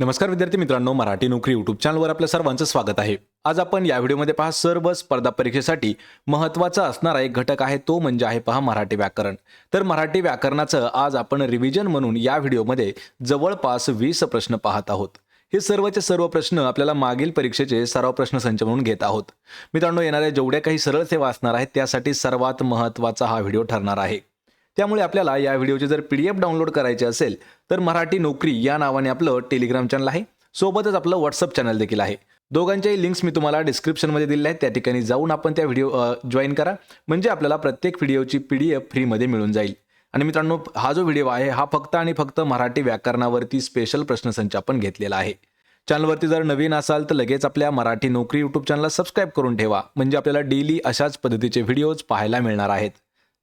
नमस्कार विद्यार्थी मित्रांनो मराठी नोकरी युट्यूब चॅनलवर आपल्या सर्वांचं स्वागत आहे. आज आपण या व्हिडिओमध्ये पहा सर्व स्पर्धा परीक्षेसाठी महत्त्वाचा असणारा एक घटक आहे तो म्हणजे आहे पहा मराठी व्याकरण. तर मराठी व्याकरणाचं आज आपण रिव्हिजन म्हणून या व्हिडिओमध्ये जवळपास वीस प्रश्न पाहत आहोत. हे सर्वचे सर्व प्रश्न आपल्याला मागील परीक्षेचे सराव प्रश्नसंच म्हणून घेत आहोत. मित्रांनो येणाऱ्या जेवढ्या काही सरळ सेवा असणार आहेत त्यासाठी सर्वात महत्त्वाचा हा व्हिडिओ ठरणार आहे. त्यामुळे आपल्याला या व्हिडिओची जर पी डी एफ डाउनलोड करायची असेल तर मराठी नोकरी या नावाने आपलं टेलिग्राम चॅनल आहे. सोबतच आपलं व्हॉट्सअप चॅनल देखील आहे. दोघांच्याही लिंक्स मी तुम्हाला डिस्क्रिप्शनमध्ये दिलेल्या आहेत. त्या ठिकाणी जाऊन आपण त्या व्हिडिओ जॉईन करा. म्हणजे आपल्याला प्रत्येक व्हिडिओची पी डी एफ फ्रीमध्ये मिळून जाईल. आणि मित्रांनो हा जो व्हिडिओ आहे हा फक्त आणि फक्त मराठी व्याकरणावरती स्पेशल प्रश्नसंच आपण घेतलेला आहे. चॅनलवरती जर नवीन असाल तर लगेच आपल्या मराठी नोकरी यूट्यूब चॅनलला सबस्क्राईब करून ठेवा. म्हणजे आपल्याला डेली अशाच पद्धतीचे व्हिडिओज पाहायला मिळणार आहेत.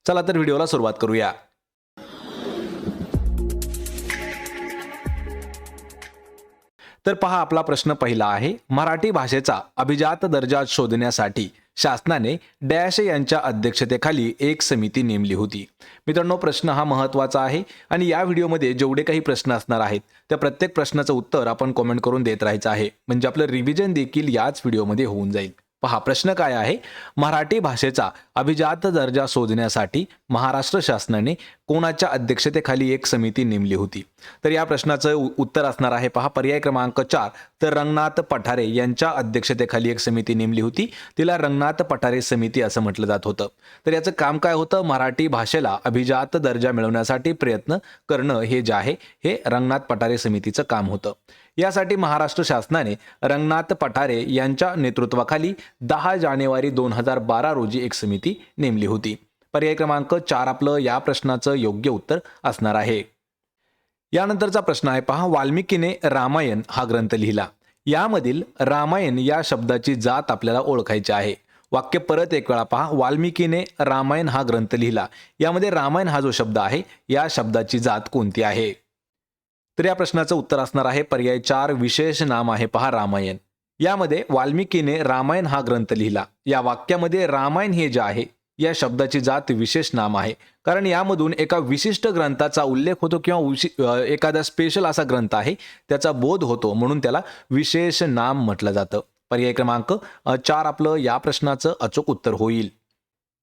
चला तर व्हिडिओला सुरुवात करूया. तर पहा आपला प्रश्न पहिला आहे मराठी भाषेचा अभिजात दर्जा शोधण्यासाठी शासनाने डॅश यांच्या अध्यक्षतेखाली एक समिती नेमली होती. मित्रांनो प्रश्न हा महत्त्वाचा आहे आणि या व्हिडिओमध्ये जेवढे काही प्रश्न असणार आहेत त्या प्रत्येक प्रश्नाचं उत्तर आपण कॉमेंट करून देत राहायचं आहे. म्हणजे आपलं रिव्हिजन देखील याच व्हिडिओमध्ये होऊन जाईल. पहा प्रश्न काय आहे? मराठी भाषेचा अभिजात दर्जा शोधण्यासाठी महाराष्ट्र शासनाने कोणाच्या अध्यक्षतेखाली एक समिती नेमली होती? तर या प्रश्नाचं उत्तर असणार आहे पहा पर्याय क्रमांक चार. तर रंगनाथ पठारे यांच्या अध्यक्षतेखाली एक समिती नेमली होती. तिला रंगनाथ पठारे समिती असं म्हटलं जात होतं. तर याचं काम काय होतं? मराठी भाषेला अभिजात दर्जा मिळवण्यासाठी प्रयत्न करणं हे जे आहे हे रंगनाथ पठारे समितीचं काम होतं. यासाठी महाराष्ट्र शासनाने रंगनाथ पठारे यांच्या नेतृत्वाखाली दहा जानेवारी दोन हजार बारा रोजी एक समिती नेमली होती. पर्याय क्रमांक चार आपलं या प्रश्नाचं योग्य उत्तर असणार आहे. यानंतरचा प्रश्न आहे पहा वाल्मिकीने रामायण हा ग्रंथ लिहिला. यामधील रामायण या शब्दाची जात आपल्याला ओळखायची आहे. वाक्य परत एक वेळा पहा वाल्मिकीने रामायण हा ग्रंथ लिहिला. यामध्ये रामायण हा जो शब्द आहे या शब्दाची जात कोणती आहे? तर या प्रश्नाचं उत्तर असणार आहे पर्याय चार विशेष नाम आहे पहा रामायण. यामध्ये वाल्मिकीने रामायण हा ग्रंथ लिहिला. या वाक्यामध्ये रामायण हे जे आहे या शब्दाची जात विशेष नाम आहे. कारण यामधून एका विशिष्ट ग्रंथाचा उल्लेख होतो किंवा विशि- एखादा स्पेशल असा ग्रंथ आहे त्याचा बोध होतो म्हणून त्याला विशेष नाम म्हटलं जातं. पर्याय क्रमांक चार आपलं या प्रश्नाचं अचूक उत्तर होईल.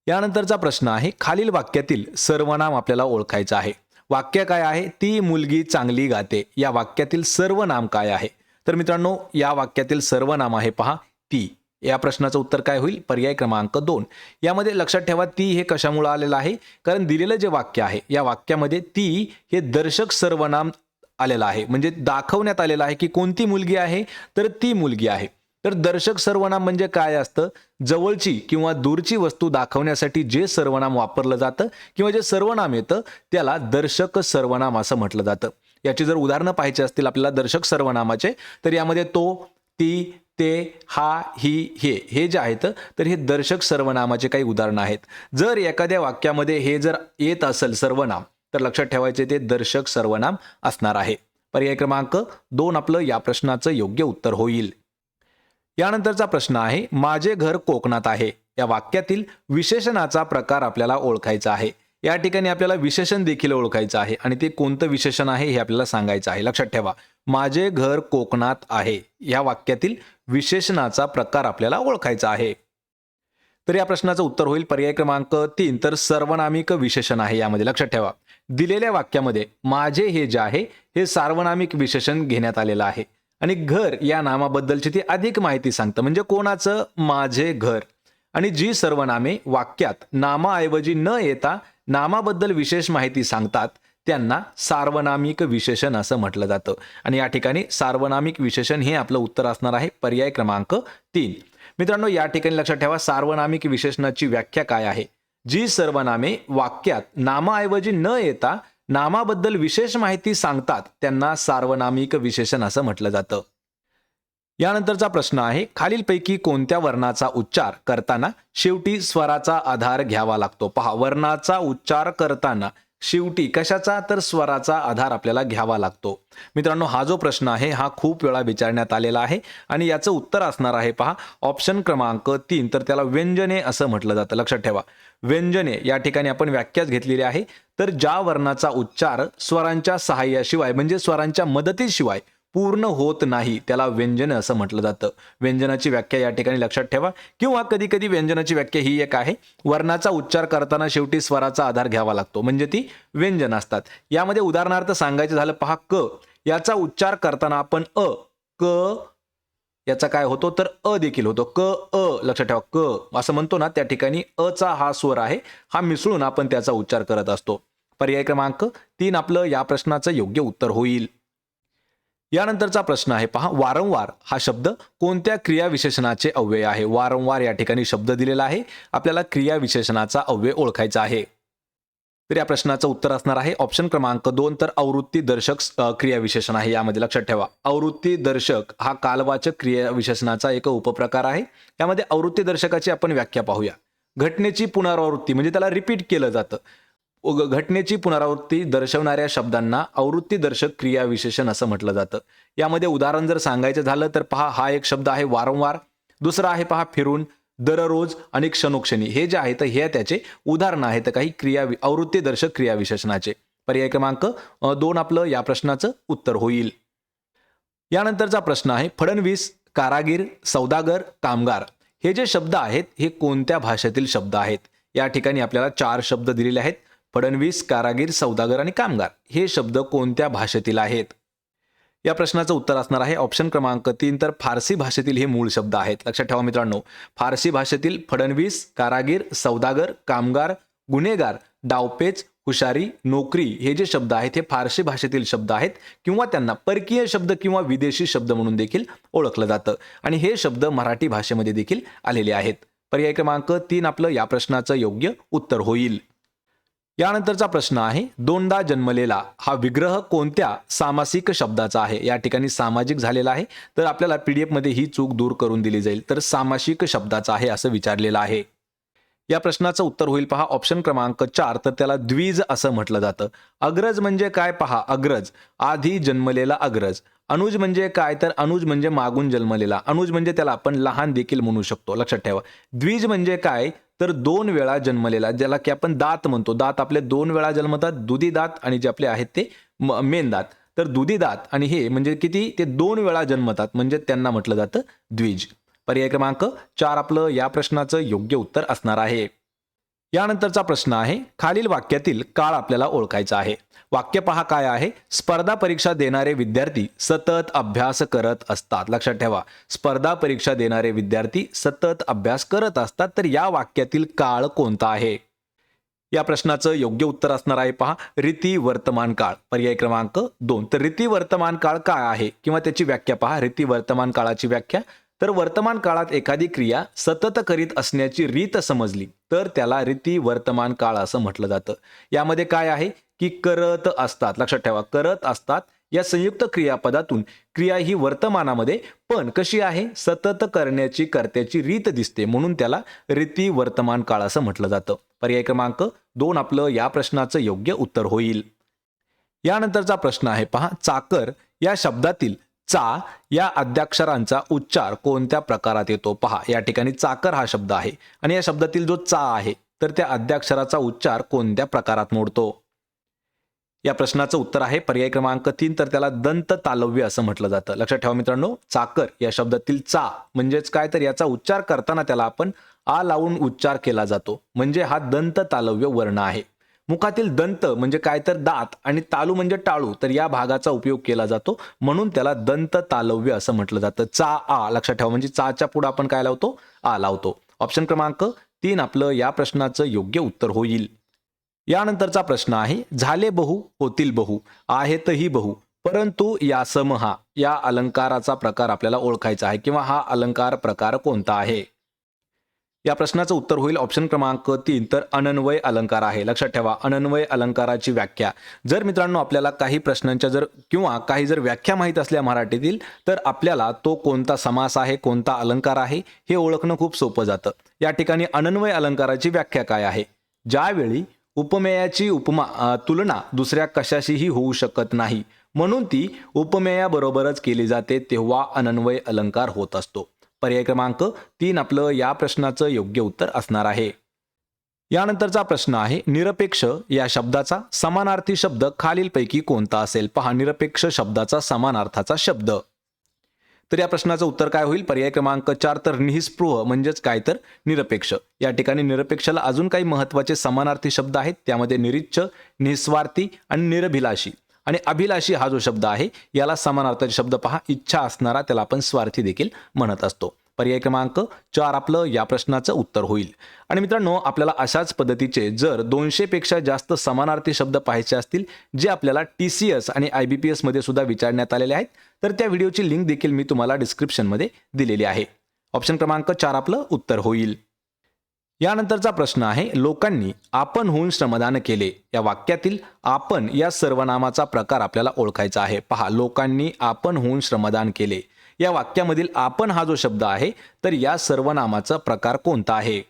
यानंतरचा प्रश्न आहे खालील वाक्यातील सर्वनाम आपल्याला ओळखायचं आहे. वाक्य काय आहे? ती मुलगी चांगली गाते. या वाक्यातील सर्वनाम काय आहे? तर मित्रांनो या वाक्यातील सर्वनाम आहे पहा ती. या प्रश्नाचं उत्तर काय होईल? पर्याय क्रमांक दोन. यामध्ये लक्षात ठेवा ती हे कशामुळे आलेलं आहे? कारण दिलेलं जे वाक्य आहे या वाक्यामध्ये ती हे दर्शक सर्वनाम आलेलं आहे. म्हणजे दाखवण्यात आलेलं आहे की कोणती मुलगी आहे? तर ती मुलगी आहे. तर दर्शक सर्वनाम म्हणजे काय असतं? जवळची किंवा दूरची वस्तू दाखवण्यासाठी जे सर्वनाम वापरलं जातं किंवा जे सर्वनाम येतं त्याला दर्शक सर्वनाम असं म्हटलं जातं. याची जर उदाहरणं पाहायची असतील आपल्याला दर्शक सर्वनामाचे तर यामध्ये तो ती ते हा ही हे हे जे आहेत तर हे दर्शक सर्वनामाचे काही उदाहरणं आहेत. जर एखाद्या वाक्यामध्ये हे जर येत असेल सर्वनाम तर लक्षात ठेवायचे ते दर्शक सर्वनाम असणार आहे. पर्याय क्रमांक दोन आपलं या प्रश्नाचं योग्य उत्तर होईल. यानंतरचा प्रश्न आहे माझे घर कोकणात आहे. या वाक्यातील विशेषणाचा प्रकार आपल्याला ओळखायचा आहे. या ठिकाणी आपल्याला विशेषण देखील ओळखायचं आहे आणि ते कोणतं विशेषण आहे हे आपल्याला सांगायचं आहे. लक्षात ठेवा. माझे घर कोकणात आहे. या वाक्यातील विशेषणाचा प्रकार आपल्याला ओळखायचा आहे. तर या प्रश्नाचं उत्तर होईल पर्याय क्रमांक तीन. तर सर्वनामिक विशेषण आहे यामध्ये. लक्षात ठेवा. दिलेल्या वाक्यामध्ये माझे हे जे आहे हे सार्वनामिक विशेषण घेण्यात आलेलं आहे. आणि घर या नामाबद्दलची ती अधिक माहिती सांगतं. म्हणजे कोणाचं? माझे घर. आणि जी सर्वनामे वाक्यात नामाऐवजी न येता नामाबद्दल विशेष माहिती सांगतात त्यांना सार्वनामिक विशेषण असं म्हटलं जातं. आणि या ठिकाणी सार्वनामिक विशेषण हे आपलं उत्तर असणार आहे. पर्याय क्रमांक तीन. मित्रांनो या ठिकाणी लक्षात ठेवा सार्वनामिक विशेषणाची व्याख्या काय आहे? जी सर्वनामे वाक्यात नामाऐवजी न येता नामाबद्दल विशेष माहिती सांगतात त्यांना सार्वनामिक विशेषण असं म्हटलं जातं. यानंतरचा प्रश्न आहे खालीलपैकी कोणत्या वर्णाचा उच्चार करताना शेवटी स्वराचा आधार घ्यावा लागतो? पहा वर्णाचा उच्चार करताना शेवटी कशाचा तर स्वराचा आधार आपल्याला घ्यावा लागतो? मित्रांनो हा जो प्रश्न आहे हा खूप वेळा विचारण्यात आलेला आहे आणि याचं उत्तर असणार आहे पहा ऑप्शन क्रमांक तीन तर त्याला व्यंजने असं म्हटलं जातं. लक्षात ठेवा. व्यंजने या ठिकाणी आपण व्याख्याच घेतलेली आहे. तर ज्या वर्णाचा उच्चार स्वरांच्या सहाय्याशिवाय म्हणजे स्वरांच्या मदतीशिवाय पूर्ण होत नाही त्याला व्यंजन असं म्हटलं जातं. व्यंजनाची व्याख्या या ठिकाणी लक्षात ठेवा. किंवा कधी कधी व्यंजनाची व्याख्या ही एक आहे. वर्णाचा उच्चार करताना शेवटी स्वराचा आधार घ्यावा लागतो. म्हणजे ती व्यंजन असतात. यामध्ये उदाहरणार्थ सांगायचं झालं पहा क. याचा उच्चार करताना आपण अ क याचा काय होतो? तर अ देखील होतो. क अ लक्षात ठेवा. क असं म्हणतो ना त्या ठिकाणी अ चा हा स्वर आहे. हा मिसळून आपण त्याचा उच्चार करत असतो. पर्याय क्रमांक तीन आपलं या प्रश्नाचं योग्य उत्तर होईल. यानंतरचा प्रश्न आहे पहा. वारंवार हा शब्द कोणत्या क्रियाविशेषणाचे अव्यय आहे? वारंवार या ठिकाणी शब्द दिलेला आहे. आपल्याला क्रियाविशेषणाचा अव्यय ओळखायचा आहे. तर या प्रश्नाचं उत्तर असणार आहे. ऑप्शन क्रमांक दोन तर आवृत्ती दर्शक क्रियाविशेषण आहे. यामध्ये लक्षात ठेवा. आवृत्ती दर्शक हा कालवाचक क्रियाविशेषणाचा एक उपप्रकार आहे. यामध्ये आवृत्ती दर्शकाची आपण व्याख्या पाहूया. घटनेची पुनरावृत्ती म्हणजे त्याला रिपीट केलं जातं. घटनेची पुनरावृत्ती दर्शवणाऱ्या शब्दांना आवृत्ती दर्शक क्रियाविशेषण असं म्हटलं जातं. यामध्ये उदाहरण जर सांगायचं झालं तर पहा हा एक शब्द आहे वारंवार. दुसरा आहे पहा फिरून. दररोज आणि क्षणोक्षणी. हे जे आहेत हे त्याचे उदाहरणं आहेत. काही क्रिया आवृत्तीदर्शक क्रियाविशेषणाचे पर्याय क्रमांक दोन आपलं या प्रश्नाचं उत्तर होईल. यानंतरचा प्रश्न आहे फडणवीस कारागीर सौदागर कामगार. हे जे शब्द आहेत हे कोणत्या भाषेतील शब्द आहेत? या ठिकाणी आपल्याला चार शब्द दिलेले आहेत. फडणवीस कारागीर सौदागर आणि कामगार. हे शब्द कोणत्या भाषेतील आहेत? या प्रश्नाचं उत्तर असणार आहे ऑप्शन क्रमांक तीन तर फारसी भाषेतील हे मूळ शब्द आहेत. लक्षात ठेवा मित्रांनो फारसी भाषेतील फडणवीस कारागीर सौदागर कामगार गुन्हेगार डावपेच हुशारी नोकरी हे जे शब्द आहेत हे फारसी भाषेतील शब्द आहेत किंवा त्यांना परकीय शब्द किंवा विदेशी शब्द म्हणून देखील ओळखलं जातं. आणि हे शब्द मराठी भाषेमध्ये देखील आलेले आहेत. पर्याय क्रमांक तीन आपलं या प्रश्नाचं योग्य उत्तर होईल. यानंतरचा प्रश्न आहे दोनदा जन्मलेला हा विग्रह कोणत्या सामासिक शब्दाचा आहे? या ठिकाणी सामाजिक झालेला आहे तर आपल्याला पीडीएफमध्ये ही चूक दूर करून दिली जाईल. तर सामासिक शब्दाचा आहे असं विचारलेलं आहे. या प्रश्नाचं उत्तर होईल पहा. ऑप्शन क्रमांक चार तर त्याला द्विज असं म्हटलं जातं. अग्रज म्हणजे काय पहा? अग्रज. आधी जन्मलेला अग्रज. अनुज म्हणजे काय? तर अनुज म्हणजे मागून जन्मलेला. अनुज म्हणजे त्याला आपण लहान देखील म्हणू शकतो. लक्षात ठेवा. द्विज म्हणजे काय? तर दोन वेळा जन्मलेला ज्याला की आपण दात म्हणतो. दात आपले दोन वेळा जन्मतात दुधी दात आणि जे आपले आहेत ते म- मेन दात. तर दुधी दात आणि हे म्हणजे किती? ते दोन वेळा जन्मतात म्हणजे त्यांना म्हटलं जातं द्विज. पर्याय क्रमांक चार आपलं या प्रश्नाचं योग्य उत्तर असणार आहे. यानंतरचा प्रश्न आहे खालील वाक्यातील काळ आपल्याला ओळखायचा आहे. वाक्य पहा काय आहे? स्पर्धा परीक्षा देणारे विद्यार्थी सतत अभ्यास करत असतात. लक्षात ठेवा स्पर्धा परीक्षा देणारे विद्यार्थी सतत अभ्यास करत असतात. तर या वाक्यातील काळ कोणता आहे? या प्रश्नाचं योग्य उत्तर असणार आहे पहा रीती वर्तमान काळ. पर्याय क्रमांक दोन. तर रीती वर्तमान काळ काय आहे? किंवा त्याची व्याख्या पहा. रीती वर्तमान काळाची व्याख्या तर वर्तमान काळात एखादी क्रिया सतत करीत असण्याची रीत समजली तर त्याला रीती वर्तमान काळ असं म्हटलं जातं. यामध्ये काय आहे? की करत असतात. लक्षात ठेवा करत असतात या संयुक्त क्रियापदातून. क्रिया ही वर्तमानामध्ये पण कशी आहे? सतत करण्याची कर्त्याची रीत दिसते म्हणून त्याला रीती वर्तमान काळ असं म्हटलं जातं. पर्याय क्रमांक दोन आपलं या प्रश्नाचं योग्य उत्तर होईल. यानंतरचा प्रश्न आहे पहा चाकर या शब्दातील चा या आद्याक्षरांचा उच्चार कोणत्या प्रकारात येतो? पहा या ठिकाणी चाकर हा शब्द आहे आणि या शब्दातील जो चा आहे तर त्या आद्याक्षराचा उच्चार कोणत्या प्रकारात मोडतो? या प्रश्नाचं उत्तर आहे पर्याय क्रमांक तीन तर त्याला दंत तालव्य असं म्हटलं जातं. लक्षात ठेवा मित्रांनो चाकर या शब्दातील चा म्हणजेच काय? तर याचा उच्चार करताना त्याला आपण आ लावून उच्चार केला जातो. म्हणजे हा दंत तालव्य वर्ण आहे. मुखातील दंत म्हणजे काय तर दात आणि तालू म्हणजे टाळू तर या भागाचा उपयोग केला जातो. म्हणून त्याला दंत तालव्य असं म्हटलं जातं. चा आ लक्षात ठेवा. म्हणजे चाच्या पुढे आपण काय लावतो? आ लावतो. ऑप्शन क्रमांक तीन आपलं या प्रश्नाचं योग्य उत्तर होईल. यानंतरचा प्रश्न आहे झाले बहु होतील बहु आहेतही बहु परंतु या समहा या अलंकाराचा प्रकार आपल्याला ओळखायचा आहे किंवा हा अलंकार प्रकार कोणता आहे? या प्रश्नाचं उत्तर होईल ऑप्शन क्रमांक तीन तर अनन्वय अलंकार आहे. लक्षात ठेवा अनन्वय अलंकाराची व्याख्या. जर मित्रांनो आपल्याला काही प्रश्नांच्या जर किंवा काही जर व्याख्या माहीत असल्या मराठीतील तर आपल्याला तो कोणता समास आहे कोणता अलंकार आहे हे ओळखणं खूप सोपं जातं. या ठिकाणी अनन्वय अलंकाराची व्याख्या काय आहे? ज्यावेळी उपमेयाची उपमा तुलना दुसऱ्या कशाशीही होऊ शकत नाही म्हणून ती उपमेयाबरोबरच केली जाते तेव्हा अनन्वय अलंकार होत असतो. पर्याय क्रमांक तीन आपलं या प्रश्नाचं योग्य उत्तर असणार आहे. यानंतरचा प्रश्न आहे निरपेक्ष या शब्दाचा समानार्थी शब्द खालीलपैकी कोणता असेल? पहा निरपेक्ष शब्दाचा समानार्थाचा शब्द. तर या प्रश्नाचं उत्तर काय होईल? पर्याय क्रमांक चार तर निःस्पृह म्हणजेच काय तर? निरपेक्ष. या ठिकाणी निरपेक्षाला अजून काही महत्त्वाचे समानार्थी शब्द आहेत त्यामध्ये निरीच्छ निस्वार्थी आणि निरभिलाषी. आणि अभिलाषी हा जो शब्द आहे याला समानार्थाचे शब्द पहा. इच्छा असणारा त्याला आपण स्वार्थी देखील म्हणत असतो. पर्याय क्रमांक चार आपलं या प्रश्नाचं उत्तर होईल. आणि मित्रांनो आपल्याला अशाच पद्धतीचे जर दोनशे पेक्षा जास्त समानार्थी शब्द पाहायचे असतील जे आपल्याला टी सी एस आणि आय बी पी एसमध्ये सुद्धा विचारण्यात आलेले आहेत तर त्या व्हिडिओची लिंक देखील मी तुम्हाला डिस्क्रिप्शनमध्ये दिलेली आहे. ऑप्शन क्रमांक चार आपलं उत्तर होईल. यानंतरचा प्रश्न आहे लोकांनी आपण होऊन श्रमदान केले. या वाक्यातील आपण या सर्वनामाचा प्रकार आपल्याला ओळखायचा आहे. पहा लोकांनी आपण होऊन श्रमदान केले. या वाक्यामधील आपण हा जो शब्द आहे तर या सर्वनामाचा प्रकार कोणता आहे?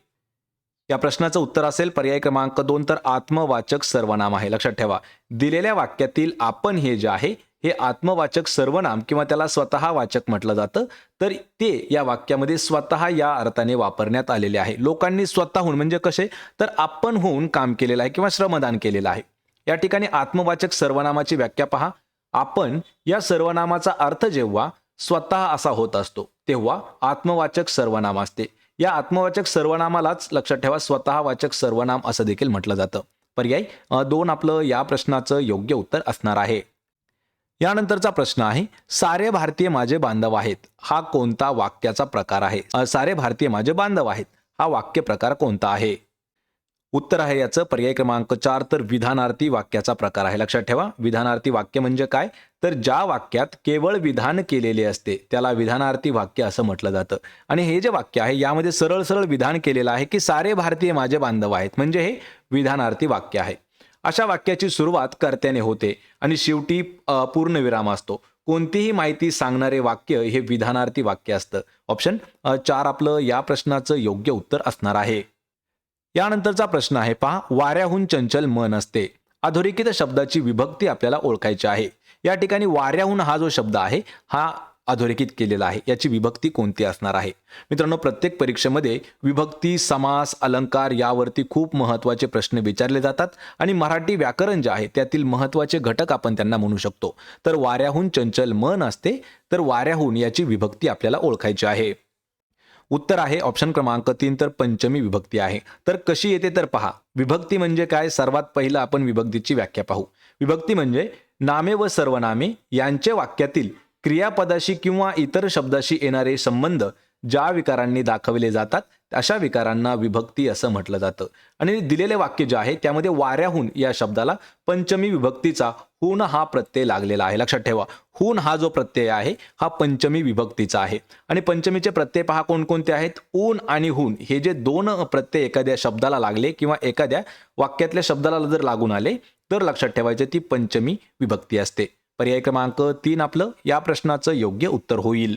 या प्रश्नाचं उत्तर असेल पर्याय क्रमांक दोन तर आत्मवाचक सर्वनाम आहे. लक्षात ठेवा. दिलेल्या वाक्यातील आपण हे जे आहे हे आत्मवाचक सर्वनाम किंवा त्याला स्वतः वाचक म्हटलं जातं तर ते या वाक्यामध्ये स्वतः या अर्थाने वापरण्यात आलेले आहे. लोकांनी स्वतःहून म्हणजे कसे? तर आपण होऊन काम केलेलं आहे किंवा श्रमदान केलेलं आहे. या ठिकाणी आत्मवाचक सर्वनामाची व्याख्या पहा. आपण या सर्वनामाचा अर्थ जेव्हा स्वतः असा होत असतो तेव्हा आत्मवाचक सर्वनाम असते. या आत्मवाचक सर्वनामालाच लक्षात ठेवा स्वतः वाचक सर्वनाम असं देखील म्हटलं जातं. पर्याय दोन आपलं या प्रश्नाचं योग्य उत्तर असणार आहे. यानंतरचा प्रश्न आहे सारे भारतीय माझे बांधव आहेत हा कोणता वाक्याचा प्रकार आहे? सारे भारतीय माझे बांधव आहेत हा वाक्य प्रकार कोणता आहे? उत्तर आहे याचं पर्याय क्रमांक चार तर विधानार्थी वाक्याचा प्रकार आहे. लक्षात ठेवा विधानार्थी वाक्य म्हणजे काय? तर ज्या वाक्यात केवळ विधान केलेले असते त्याला विधानार्थी वाक्य असं म्हटलं जातं. आणि हे जे वाक्य आहे यामध्ये सरळ सरळ विधान केलेलं आहे की सारे भारतीय माझे बांधव आहेत. म्हणजे हे विधानार्थी वाक्य आहे. अशा वाक्याची सुरुवात कर्त्याने होते आणि शेवटी पूर्णविराम असतो. कोणतीही माहिती सांगणारे वाक्य हे विधानार्थी वाक्य असतं. ऑप्शन चार आपलं या प्रश्नाचं योग्य उत्तर असणार आहे. यानंतरचा प्रश्न आहे पहा वाऱ्याहून चंचल मन असते. अधोरेखित शब्दाची विभक्ती आपल्याला ओळखायची आहे. या ठिकाणी वाऱ्याहून हा जो शब्द आहे हा अधोरेखित केलेला आहे. याची विभक्ती कोणती असणार आहे? मित्रांनो प्रत्येक परीक्षेमध्ये विभक्ती समास अलंकार यावरती खूप महत्त्वाचे प्रश्न विचारले जातात आणि मराठी व्याकरण जे आहे त्यातील महत्त्वाचे घटक आपण त्यांना म्हणू शकतो. तर वाऱ्याहून चंचल मन असते तर वाऱ्याहून याची विभक्ती आपल्याला ओळखायची आहे. उत्तर आहे ऑप्शन क्रमांक तीन तर पंचमी विभक्ती आहे. तर कशी येते तर पहा. विभक्ती म्हणजे काय? सर्वात पहिलं आपण विभक्तीची व्याख्या पाहू. विभक्ती म्हणजे नामे व सर्वनामे यांचे वाक्यातील क्रियापदाशी किंवा इतर शब्दाशी येणारे संबंध ज्या विकारांनी दाखवले जातात अशा विकारांना विभक्ती असं म्हटलं जातं. आणि दिलेले वाक्य जे आहे त्यामध्ये वाऱ्याहून या शब्दाला पंचमी विभक्तीचा हून हा प्रत्यय लागलेला आहे. लक्षात ठेवा हून हा जो प्रत्यय आहे हा पंचमी विभक्तीचा आहे. आणि पंचमीचे प्रत्यय पहा कोणकोणते आहेत? ऊन आणि हून हे जे दोन प्रत्यय एखाद्या शब्दाला लागले किंवा एखाद्या वाक्यातल्या शब्दाला जर लागून आले तर लक्षात ठेवायचे ती पंचमी विभक्ती असते. पर्याय क्रमांक तीन आपलं या प्रश्नाचं योग्य उत्तर होईल.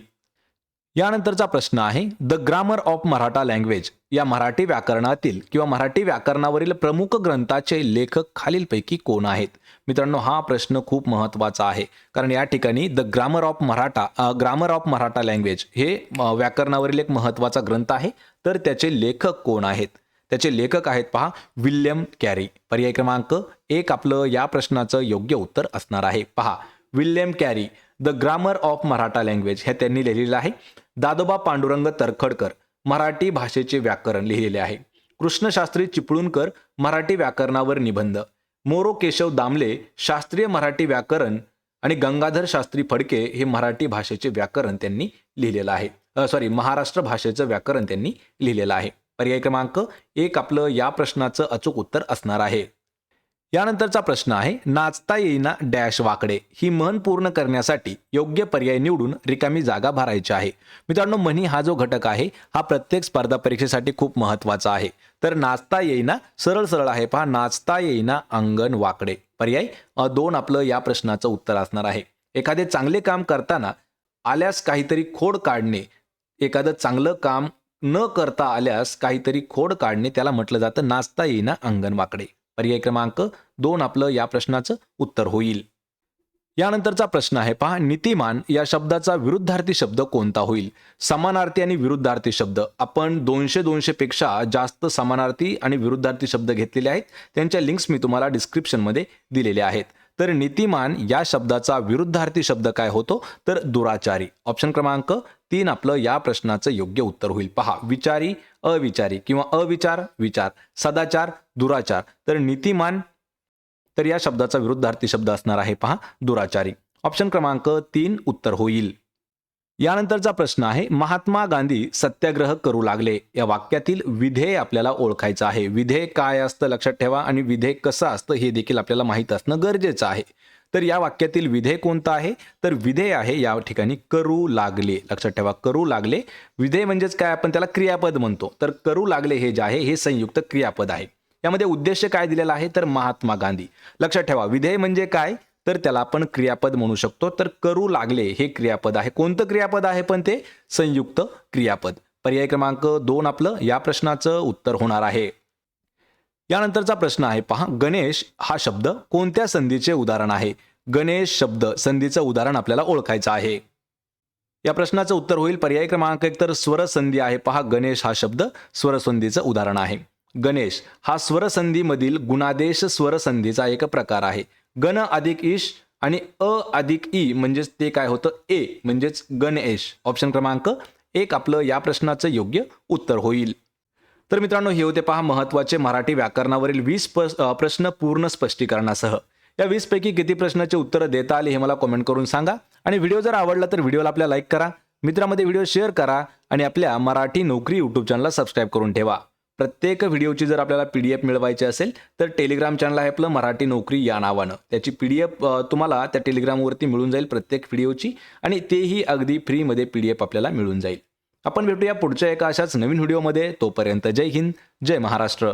यानंतरचा प्रश्न आहे the grammar of Maratha language या मराठी व्याकरणातील किंवा मराठी व्याकरणावरील प्रमुख ग्रंथाचे लेखक खालीलपैकी कोण आहेत? मित्रांनो हा प्रश्न खूप महत्त्वाचा आहे. कारण या ठिकाणी the grammar of Maratha grammar of Maratha language हे व्याकरणावरील एक महत्त्वाचा ग्रंथ आहे. तर त्याचे लेखक कोण आहेत? त्याचे लेखक आहेत पहा विल्यम कॅरी. पर्याय क्रमांक एक आपलं या प्रश्नाचं योग्य उत्तर असणार आहे. पहा William Carey the grammar of Maratha language हे त्यांनी लिहिलेलं आहे. दादोबा पांडुरंग तरखडकर मराठी भाषेचे व्याकरण लिहिलेले आहे. कृष्णशास्त्री चिपळूणकर मराठी व्याकरणावर निबंध. मोरो केशव दामले शास्त्रीय मराठी व्याकरण आणि गंगाधर शास्त्री फडके हे मराठी भाषेचे व्याकरण त्यांनी लिहिलेलं आहे. सॉरी महाराष्ट्र भाषेचं व्याकरण त्यांनी लिहिलेलं आहे. पर्याय क्रमांक एक आपलं या प्रश्नाचं अचूक उत्तर असणार आहे. यानंतरचा प्रश्न आहे नाचता येईना डॅश वाकडे. ही म्हण पूर्ण करण्यासाठी योग्य पर्याय निवडून रिकामी जागा भरायची आहे. मित्रांनो म्हणी हा जो घटक आहे हा प्रत्येक स्पर्धा परीक्षेसाठी खूप महत्त्वाचा आहे. तर नाचता येईना सरळ सरळ आहे पहा नाचता येईना अंगण वाकडे. पर्याय दोन आपलं या प्रश्नाचं उत्तर असणार आहे. एखादे चांगले काम करताना आल्यास काहीतरी खोड काढणे एखादं चांगलं काम न करता आल्यास काहीतरी खोड काढणे त्याला म्हटलं जातं नाचता येईना अंगण वाकडे पर्याय क्रमांक दोन आपलं या प्रश्नाचं उत्तर होईल. यानंतरचा प्रश्न आहे पहा नीतिमान या शब्दाचा विरुद्धार्थी शब्द कोणता होईल? समानार्थी आणि विरुद्धार्थी शब्द. आपण दोनशे दोनशे पेक्षा जास्त समानार्थी आणि विरुद्धार्थी शब्द घेतलेले आहेत. त्यांच्या लिंक्स मी तुम्हाला डिस्क्रिप्शनमध्ये दिलेल्या आहेत. तर नीतिमान या शब्दाचा विरुद्धार्थी शब्द काय होतो? तर दुराचारी. ऑप्शन क्रमांक तीन आपलं या प्रश्नाचं योग्य उत्तर होईल. पहा विचारी अविचारी किंवा अविचार विचार. सदाचार दुराचार. तर नीतिमान तर या शब्दाचा विरुद्धार्थी शब्द असणार आहे पहा दुराचारी. ऑप्शन क्रमांक तीन उत्तर होईल. यानंतरचा प्रश्न आहे महात्मा गांधी सत्याग्रह करू लागले. या वाक्यातील विधेय आपल्याला ओळखायचं आहे. विधेय काय असतं लक्षात ठेवा आणि विधेय कसं असतं हे देखील आपल्याला माहीत असणं गरजेचं आहे. तर या वाक्यातील विधेय कोणतं आहे? तर विधेय आहे या ठिकाणी करू लागले. लक्षात ठेवा करू लागले. विधेय म्हणजेच काय? आपण त्याला क्रियापद म्हणतो. तर करू लागले हे जे आहे हे संयुक्त क्रियापद आहे. यामध्ये उद्देश काय दिलेला आहे? तर महात्मा गांधी. लक्षात ठेवा विधेय म्हणजे काय? तर त्याला आपण क्रियापद म्हणू शकतो. तर करू लागले हे क्रियापद आहे. कोणतं क्रियापद आहे पण ते? संयुक्त क्रियापद. पर्याय क्रमांक दोन आपलं या प्रश्नाचं उत्तर होणार आहे. यानंतरचा प्रश्न आहे पहा. गणेश हा शब्द कोणत्या संधीचे उदाहरण आहे? गणेश शब्द संधीचं उदाहरण आपल्याला ओळखायचं आहे. या प्रश्नाचं उत्तर होईल. पर्याय क्रमांक एक तर स्वरसंधी आहे. पहा गणेश हा शब्द स्वरसंधीचं उदाहरण आहे. गणेश हा स्वरसंधीमधील गुणादेश स्वरसंधीचा एक प्रकार आहे. गण अधिक ईश आणि अ अधिक ई म्हणजेच ते काय होतं? ए म्हणजेच गणेश ऑप्शन क्रमांक एक आपलं या प्रश्नाचं योग्य उत्तर होईल. तर मित्रांनो हे होते पहा महत्त्वाचे मराठी व्याकरणावरील वीस प्रश्न पूर्ण स्पष्टीकरणासह. या वीस पैकी किती प्रश्नाचे उत्तरं देता आली हे मला कमेंट करून सांगा. आणि व्हिडिओ जर आवडला तर व्हिडिओला आपल्या लाईक करा. मित्रामध्ये व्हिडिओ शेअर करा आणि आपल्या मराठी नोकरी यूट्यूब चॅनलला सबस्क्राईब करून ठेवा. प्रत्येक व्हिडिओची जर आपल्याला पी डी एफ मिळवायची असेल तर टेलिग्राम चॅनल आहे आपलं मराठी नोकरी या नावानं. त्याची पी डी एफ तुम्हाला त्या टेलिग्रामवरती मिळून जाईल प्रत्येक व्हिडिओची आणि तेही अगदी फ्रीमध्ये पी डी एफ आपल्याला मिळून जाईल. आपण भेटूया पुढच्या एका अशाच नवीन व्हिडिओमध्ये. तोपर्यंत जय हिंद जय महाराष्ट्र.